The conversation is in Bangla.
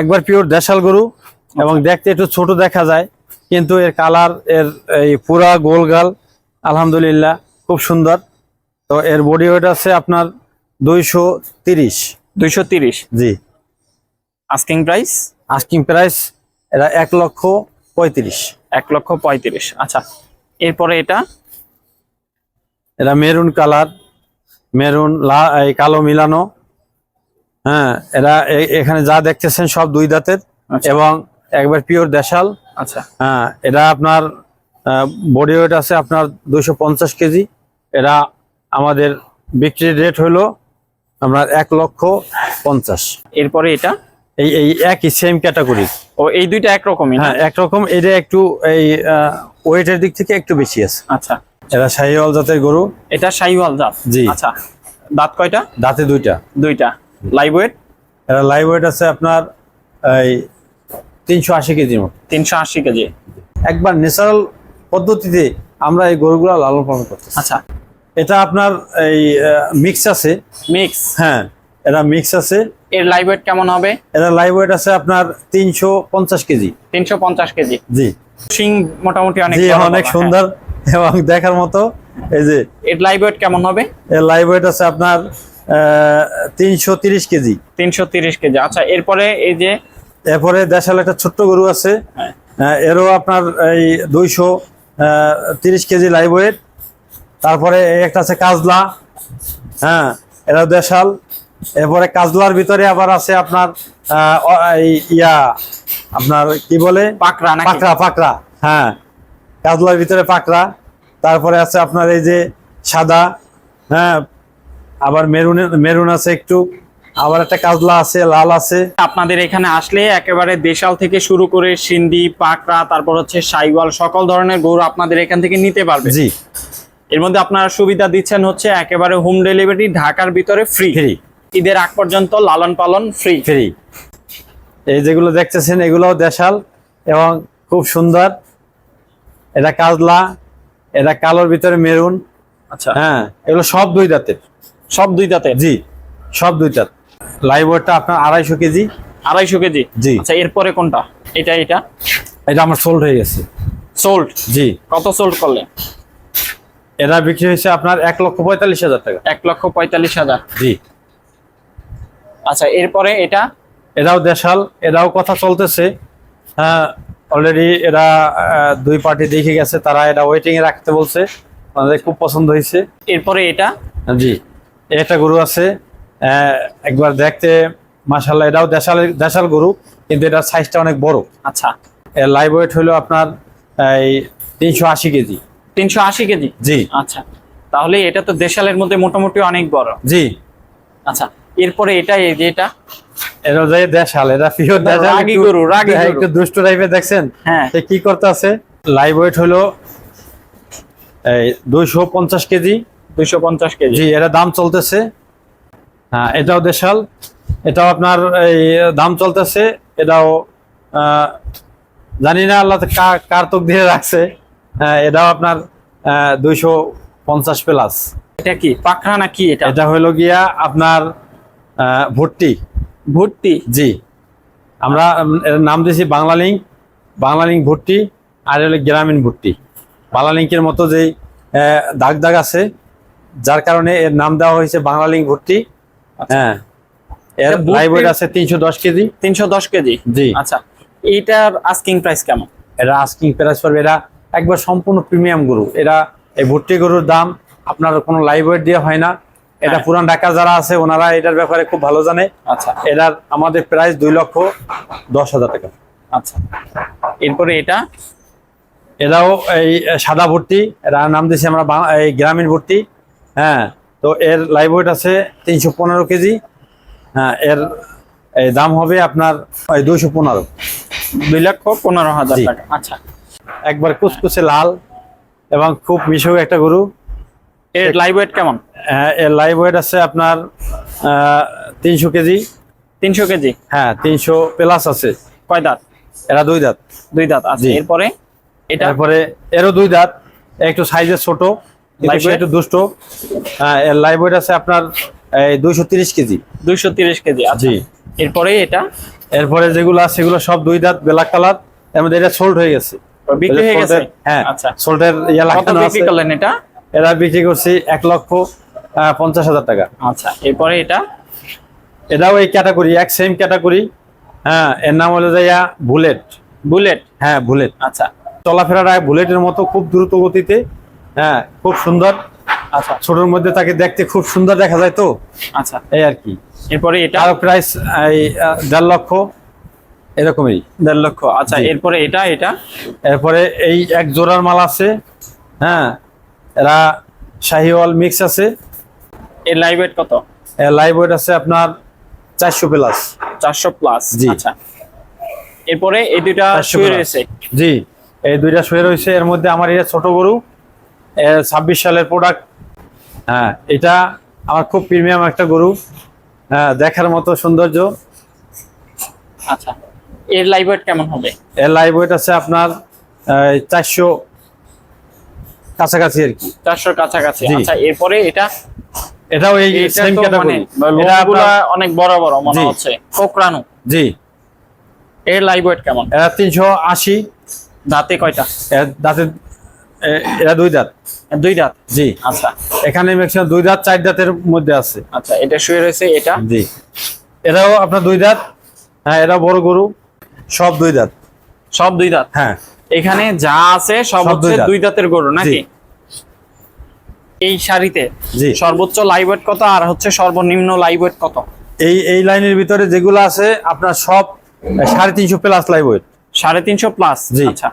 একবার পিওর দেশাল গরু এবং দেখতে একটু ছোট দেখা যায় কিন্তু এর কালারের এই পুরা গোলগাল আলহামদুলিল্লাহ খুব সুন্দর। তো এর বডি ওয়েট আছে আপনার দুইশো তিরিশ। দুইশো তিরিশ? জি। আস্কিং প্রাইস আস্কিং প্রাইস এরা এক লক্ষ পঁয়ত্রিশ। এক লক্ষ পঁয়ত্রিশ আচ্ছা। এরপরে এটা? এরা মেরুন কালার মেরুন কালো মিলানো। হ্যাঁ এরা এখানে যা দেখতেছেন সব দুই দাঁতের আচ্ছা। এবং একবার পিওর দেশাল। আচ্ছা। হ্যাঁ এটা আপনার বডি ওয়েট আছে আপনার পঞ্চাশ কেজি। এরা আমাদের বিক্রির রেট হলো আপনার এক লক্ষ পঞ্চাশ। এরপরে এটা? এই এই একই সেম ক্যাটাগরি ও এই দুইটা একরকমই হ্যাঁ একরকম এটা একটু এই ওয়েটের দিক থেকে একটু বেশি আছে। আচ্ছা। এরা শাহিওয়াল জাতের গরু। এটা শাহিওয়াল জাত? জি। আচ্ছা। দাঁত কয়টা? দাঁতে দুইটা। দুইটা। লাইভ ওয়েট এরা লাইভ ওয়েট আছে আপনার এই তিনশো আশি কেজির মতো। তিনশো আশি কেজি। একবার ন্যাচারাল পদ্ধতিতে আমরা এই গরুগুলো লালন পালন করতেছি। আচ্ছা। এটা আপনার এই মিক্স আছে। মিক্স হ্যাঁ এরা মিক্স আছে। এর লাইভ ওয়েট কেমন হবে? এরা লাইভ ওয়েট আছে আপনার তিনশো পঞ্চাশ কেজি। তিনশো পঞ্চাশ কেজি। জি। সিং মোটামুটি অনেক অনেক সুন্দর এবং দেখার মতো এই যে। হ্যাঁ। এর লাইভ ওয়েট কেমন হবে? এর লাইভ ওয়েট আছে আপনার তিনশো তিরিশ কেজি। তিনশো তিরিশ কেজি। আচ্ছা এরপরে এই যে এরপরে দেশাল একটা ছোট্ট গরু আছে। হ্যাঁ। এরও আপনার এই দুইশো তিরিশ কেজি লাইভ ওয়েট তারপরে একটা আছে কাজলা। হ্যাঁ এরাও দেশাল। এরপরে কাজলার ভিতরে আবার আছে আপনার এই ইয়া আপনার কি বলে? পাকড়া নাকি? পাকড়া পাকড়া। হ্যাঁ কাজলার ভিতরে পাকড়া। তারপরে আছে আপনার এই যে সাদা। হ্যাঁ আবার মেরুন মেরুন আছে একটু আবার একটা কাজলা আছে লাল আছে। আপনাদের এখানে আসলে একেবারে দেশাল থেকে শুরু করে সিন্ধি পাকড়া তারপর হচ্ছে সাইওয়াল সকল ধরনের গরু আপনাদের এখান থেকে নিতে পারবে। জি। এর মধ্যে আপনারা সুবিধা দিচ্ছেন হচ্ছে একেবারে হোম ডেলিভারি ঢাকার ভিতরে ফ্রি ফ্রি ঈদের আগ পর্যন্ত লালন পালন ফ্রি ফ্রি এই যেগুলো দেখতেছেন এগুলোও দেশাল এবং খুব সুন্দর। এটা কাজলা এটা কালোর ভিতরে মেরুন। আচ্ছা। হ্যাঁ এগুলো সব দুই দাঁতের সব দুই দাঁতে জি সব দুই দাঁত লাইভ ওয়েটটা আপনার আড়াইশো কেজি। আড়াইশো কেজি? জি। আচ্ছা এরপরে কোনটা? এটা এটা? এটা আমার সোল্ড হয়ে গেছে। সোল্ড? জি। কত সোল্ড করলে? এটা বিক্রি হয়েছে আপনার এক লক্ষ পঁয়তাল্লিশ হাজার টাকা। এক লক্ষ পঁয়তাল্লিশ হাজার? জি। আচ্ছা এরপরে এটা? এরাও দেশাল এরাও কথা চলতেছে। হ্যাঁ অলরেডি এরা দুই পার্টি দেখে গেছে তারা এটা ওয়েটিং এ রাখতে বলছে। আমাদের খুব পছন্দ হয়েছে। এরপরে এটা? জি। একটা গরু আছে। একবার দেখতে মাসাল্লাহ এটাও দেশাল দেশাল গরু কিন্তু এটার সাইজটা অনেক বড়। আচ্ছা। এর লাইভ ওয়েট হলো আপনার এই তিনশো আশি কেজি। তিনশো আশি কেজি? জি। আচ্ছা। তাহলে এটা তো দেশালের মধ্যে মোটামুটি অনেক বড়। জি। আচ্ছা। এরপরে এটা এই যে এটা? এটা যে দেশাল এটা পিওর দেশাল। রাগী গরু, রাগী হ্যাঁ, গরু। একটু দুষ্ট টাইপের দেখছেন? হ্যাঁ। সে কি করতে আছে লাইভ ওয়েট হলো এই দুইশো পঞ্চাশ কেজি। দুইশো পঞ্চাশ কেজি। জি এটা দাম চলতেছে। হ্যাঁ এটাও দেশাল। এটাও আপনার এই দাম চলতেছে। এটাও জানি না আল্লাহ তো কার কার তোক দিয়ে রাখছে। হ্যাঁ, এটাও আপনার দুইশো পঞ্চাশ প্লাস এটা কি পাখরা না কি এটা? এটা হলো গিয়া আপনার ভুট্টি। ভুট্টি? জি। আমরা নাম দিয়েছি বাংলা লিঙ্ক বাংলা লিঙ্ক ভুট্টি আর হলো গ্রামীণ ভুট্টি। বাংলা লিঙ্কের মতো যেই দাগ দাগ আছে যার কারণে এর নাম দেওয়া হয়েছে বাংলা ভর্তি হ্যাঁ। এর এটা ভুট্টির- লাইভ ওয়েট আছে তিনশো দশ কেজি। তিনশো দশ কেজি? জি। আচ্ছা। এইটার আস্কিং প্রাইস কেমন? এরা আস্কিং প্রাইস পড়বে এরা একবার সম্পূর্ণ প্রিমিয়াম গরু। এরা এই ভর্তি গরুর দাম আপনার কোনো লাইভ ওয়েট দিয়ে হয় না। এটা হ্যাঁ। পুরান ঢাকা যারা আছে ওনারা এটার ব্যাপারে খুব ভালো জানে। আচ্ছা। এটার আমাদের প্রাইস দুই লক্ষ দশ হাজার টাকা। আচ্ছা। এরপরে এটা? এরাও এই সাদা ভর্তি এরা নাম দিয়েছি আমরা এই গ্রামীণ ভর্তি হ্যাঁ তো এর লাইভ ওয়েট আছে তিনশো পনেরো কেজি। হ্যাঁ এর দাম হবে আপনার দুইশো পনেরো। দুই লক্ষ পনেরো হাজার। টাকা আচ্ছা। একবার কুচকুচে লাল এবং খুব মিশু একটা গরু। এর লাইভ ওয়েট কেমন? হ্যাঁ, এর লাইভ ওয়েট আছে আপনার তিনশো কেজি। তিনশো কেজি? হ্যাঁ তিনশো প্লাস আছে। কয় দাঁত? এরা দুই দাঁত। দুই দাঁত আছে জি। এরপরে? এটা? তারপরে এরও দুই দাঁত একটু সাইজে ছোট। একটু দুষ্ট। হ্যাঁ এর লাইভ ওয়েট আছে আপনার এই দুইশো তিরিশ কেজি। দুইশো তিরিশ কেজি আচ্ছা। জি। এরপরে এটা? এরপরে যেগুলো আছে সেগুলো সব দুই দাঁত ব্ল্যাক কালারের মধ্যে এটা সোল্ড হয়ে গেছে। বিক্রি হয়ে গেছে? হ্যাঁ আচ্ছা। সোল্ডের ইয়া লাগানো আছে। করলেন এটা? এরা বিক্রি করছি এক লক্ষ পঞ্চাশ হাজার টাকা। আচ্ছা এরপরে এটা? এটাও এই ক্যাটাগরি এক সেম ক্যাটাগরি হ্যাঁ এর নাম হলো যাইয়া বুলেট বুলেট হ্যাঁ বুলেট আচ্ছা। চলাফেরাটা বুলেটের মতো খুব দ্রুত গতিতে হ্যাঁ খুব সুন্দর। আচ্ছা। ছোটর মধ্যে তাকে দেখতে খুব সুন্দর দেখা যায় তো? আচ্ছা। এই আর কি। এরপরে এটা? প্রাইস এই দেড় লক্ষ। এরকমই। দেড় লক্ষ। আচ্ছা এরপরে এটা এটা? এরপরে এই এক জোড়ার মাল আছে। হ্যাঁ এরা শাহিওয়াল মিক্স আছে। এর লাইভ ওয়েট কত? লাইভ ওয়েট আছে আপনার চারশো প্লাস চারশো প্লাস জি। আচ্ছা। এরপরে এই দুইটা শুয়ে রয়েছে? জি। এই দুইটা শুয়ে রয়েছে। এর মধ্যে আমার এটা ছোট গরু ছাব্বিশ সালের প্রোডাক্ট হ্যাঁ এটা আমার খুব প্রিমিয়াম একটা গরু। হ্যাঁ দেখার মতো সৌন্দর্য। আচ্ছা এর লাইভ ওয়েট কেমন হবে? এর লাইভ ওয়েট আছে আপনার চারশো কাছাকাছি আর কি। চারশোর কাছাকাছি। আচ্ছা এরপরে এটা? এটাও এই সেম ক্যাটাগরি মানে এটা অনেক বড় বড় মনে হচ্ছে। কোকরানু জি। এর লাইভ ওয়েট কেমন? এরা তিনশো আশি। দাঁতে কয়টা? দাঁতে এরা দুই দাঁত। দুই দাঁত? জি। আচ্ছা। এখানে ম্যাক্সিমাম দুই দাঁত চার দাঁতের মধ্যে আছে। আচ্ছা এটা শুয়ে রয়েছে এটা? জি। এরাও আপনার দুই দাঁত হ্যাঁ এরা বড় গরু সব দুই দাঁত। সব দুই দাঁত? হ্যাঁ। এখানে যা আছে সব হচ্ছে দুই দাঁতের গরু নাকি। এই শাড়িতে জি। সর্বোচ্চ লাইভ ওয়েট কত আর হচ্ছে সর্বনিম্ন লাইভ ওয়েট কত? এই এই লাইনের ভিতরে যেগুলো আছে আপনার সব সাড়ে তিনশো প্লাস লাইভ ওয়েট সাড়ে তিনশো প্লাস জি। আচ্ছা।